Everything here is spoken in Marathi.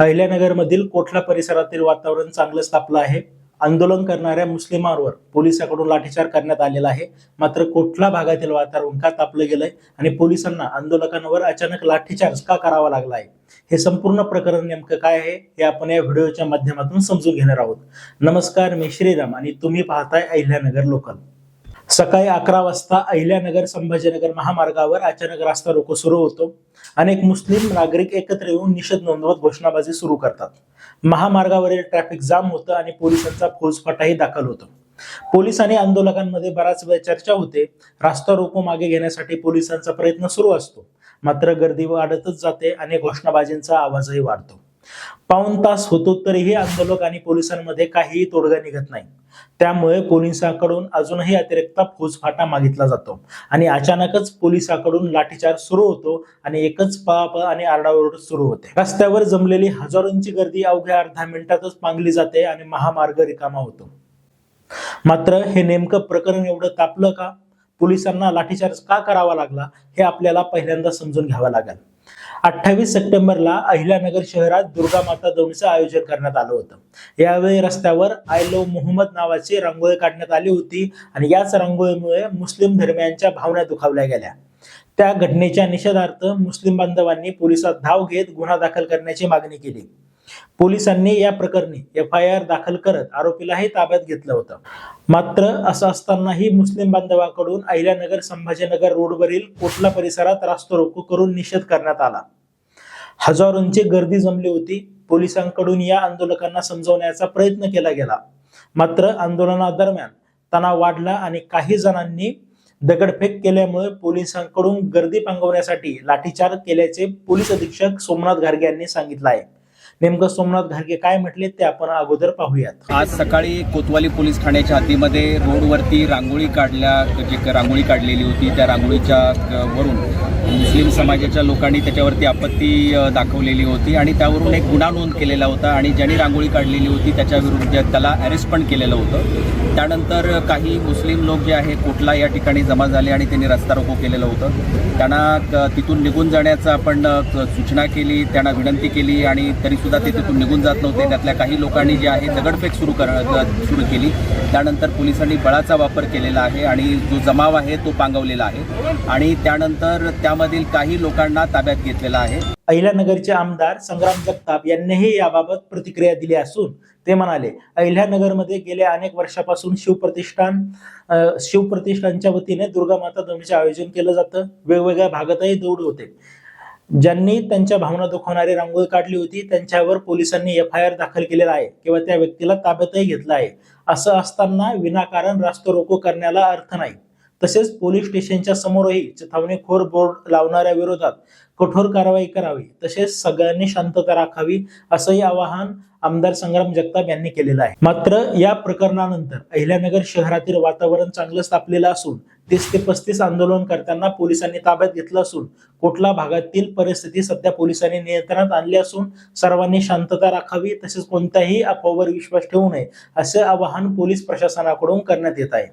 अहिल्यानगरमधील कोठला परिसरातील वातावरण चांगलंच तापलं आहे? आंदोलन करणाऱ्या मुस्लिमांवर पोलिसांकडून लाठीचार करण्यात आलेला आहे. मात्र कोठला भागातील वातावरण का तापलं गेलंय आणि पोलिसांना आंदोलकांवर अचानक लाठीचार्ज का करावा लागला आहे? हे संपूर्ण प्रकरण नेमकं काय आहे? हे आपण या व्हिडिओच्या माध्यमातून समजून घेणार आहोत. नमस्कार मी श्रीराम आणि तुम्ही पाहताय अहिल्यानगर लोकल. सकाळी अकरा वाजता अहिल्यानगर संभाजीनगर महामार्गावर अचानक रास्ता रोको सुरू होतो. अनेक मुस्लिम नागरिक एकत्र येऊन निषेध नोंदवत घोषणाबाजी सुरू करतात. महामार्गावरील ट्रॅफिक जाम होतं आणि पोलिसांचा फौजफाटाही दाखल होतो. पोलीस आणि आंदोलकांमध्ये बराच वेळ चर्चा होते. रास्ता रोको मागे घेण्यासाठी पोलिसांचा प्रयत्न सुरू असतो. मात्र गर्दी वाढतच जाते आणि घोषणाबाजींचा आवाजही वाढतो. पाऊण तास होतो तरीही आंदोलक आणि पोलिसांमध्ये काहीही तोडगा निघत नाही. त्यामुळे पोलिसांकडून अजूनही अतिरिक्त फौजफाटा मागितला जातो आणि अचानकच पोलिसांकडून लाठीचार सुरू होतो आणि एकच पळापळ आणि आरडाओरड सुरू होते. रस्त्यावर जमलेली हजारोंची गर्दी अवघ्या अर्धा मिनिटातच पांगली जाते आणि महामार्ग रिकामा होतो. मात्र हे नेमकं प्रकरण एवढं तापलं का? पोलिसांना लाठीचार्ज का करावा लागला? हे आपल्याला पहिल्यांदा समजून घ्यावं लागेल. अठ्ठावीस सप्टेंबरला अहिल्यानगर शहरात दुर्गा माता दौडीचं आयोजन करण्यात आलं होतं. यावेळी रस्त्यावर आय लव मोहम्मद नावाची रांगोळी काढण्यात आली होती आणि याच रांगोळीमुळे मुस्लिम धर्मियांच्या भावना दुखावल्या गेल्या. त्या घटनेच्या निषेधार्थ मुस्लिम बांधवांनी पोलिसात धाव घेत गुन्हा दाखल करण्याची मागणी केली. पोलिसांनी या प्रकरणी एफ आय आर दाखल करत आरोपीलाही ताब्यात घेतलं होतं. मात्र असं असतानाही मुस्लिम बांधवांकडून अहिल्यानगर संभाजीनगर रोडवरील कोटला परिसरात रास्त रोको करून निषेध करण्यात आला. हजारोंची गर्दी जमली होती. पोलिसांकडून या आंदोलकांना समजवण्याचा प्रयत्न केला गेला. मात्र आंदोलनादरम्यान तणाव वाढला आणि काही जणांनी दगडफेक केल्यामुळे पोलिसांकडून गर्दी पांगवण्यासाठी लाठीचार केल्याचे पोलीस अधीक्षक सोमनाथ घारगे यांनी सांगितलं आहे. नेमकं सोमनाथ घारगे काय म्हटले ते आपण अगोदर पाहूयात. आज सकाळी कोतवाली पोलीस ठाण्याच्या हद्दीमध्ये रोडवरती रांगोळी काढल्या जे रांगोळी काढलेली होती त्या रांगोळीच्या वरून मुस्लिम समाजाच्या लोकांनी त्याच्यावरती आपत्ती दाखवलेली होती आणि त्यावरून एक गुन्हा नोंद केलेला होता आणि ज्यांनी रांगोळी काढलेली होती त्याच्या विरुद्ध त्याला अरेस्ट पण केलेलं होतं. त्यानंतर काही मुस्लिम लोक जे आहे कोटला या ठिकाणी जमा झाले आणि त्यांनी रस्ता रोको केलेलं होतं. त्यांना तिथून निघून जाण्याचं आपण सूचना केली त्यांना विनंती केली आणि सुद्धा ते तिथून निघून जात नव्हते. त्यातल्या काही लोकांनी जे आहे दगडफेक सुरू कर सुरू केली. त्यानंतर पोलिसांनी बळाचा वापर केलेला आहे आणि जो जमाव आहे तो पांगवलेला आहे. आणि त्यानंतर त्यामधील काही लोकांना ताब्यात घेतलेला आहे. अहिल्यानगरचे आमदार संग्राम जगताप यांनीही याबाबत प्रतिक्रिया दिली असून ते म्हणाले अहिल्यानगरमध्ये गेल्या अनेक वर्षापासून शिवप्रतिष्ठान शिवप्रतिष्ठानच्या वतीने दुर्गा माता दौडीचे आयोजन केलं जातं. वेगवेगळ्या भागातही दौड होते. ज्यांनी त्यांच्या भावना दुखवणारी रांगोळी काढली होती त्यांच्यावर पोलिसांनी एफ आय आर दाखल केलेला आहे किंवा त्या व्यक्तीला ताब्यातही घेतला आहे. असं असताना विनाकारण रास्ता रोको करण्याला अर्थ नाही. तसेच पोलीस स्टेशनच्या समोरही चिथावणीखोर बोर्ड लावणाऱ्या विरोधात कठोर कारवाई करावी. तसेच सगळ्यांनी शांतता राखावी असंही आवाहन आमदार संग्राम जगताप यांनी केलेलं आहे. मात्र या प्रकरणानंतर अहिल्यानगर शहरातील वातावरण चांगलंच तापलेलं असून तीस ते पस्तीस आंदोलन करताना पोलिसांनी ताब्यात घेतलं असून कोटला भागातील परिस्थिती सध्या पोलिसांनी नियंत्रणात आणली असून सर्वांनी शांतता राखावी तसेच कोणत्याही अफवावर विश्वास ठेवू नये असे आवाहन पोलीस प्रशासनाकडून करण्यात येत आहे.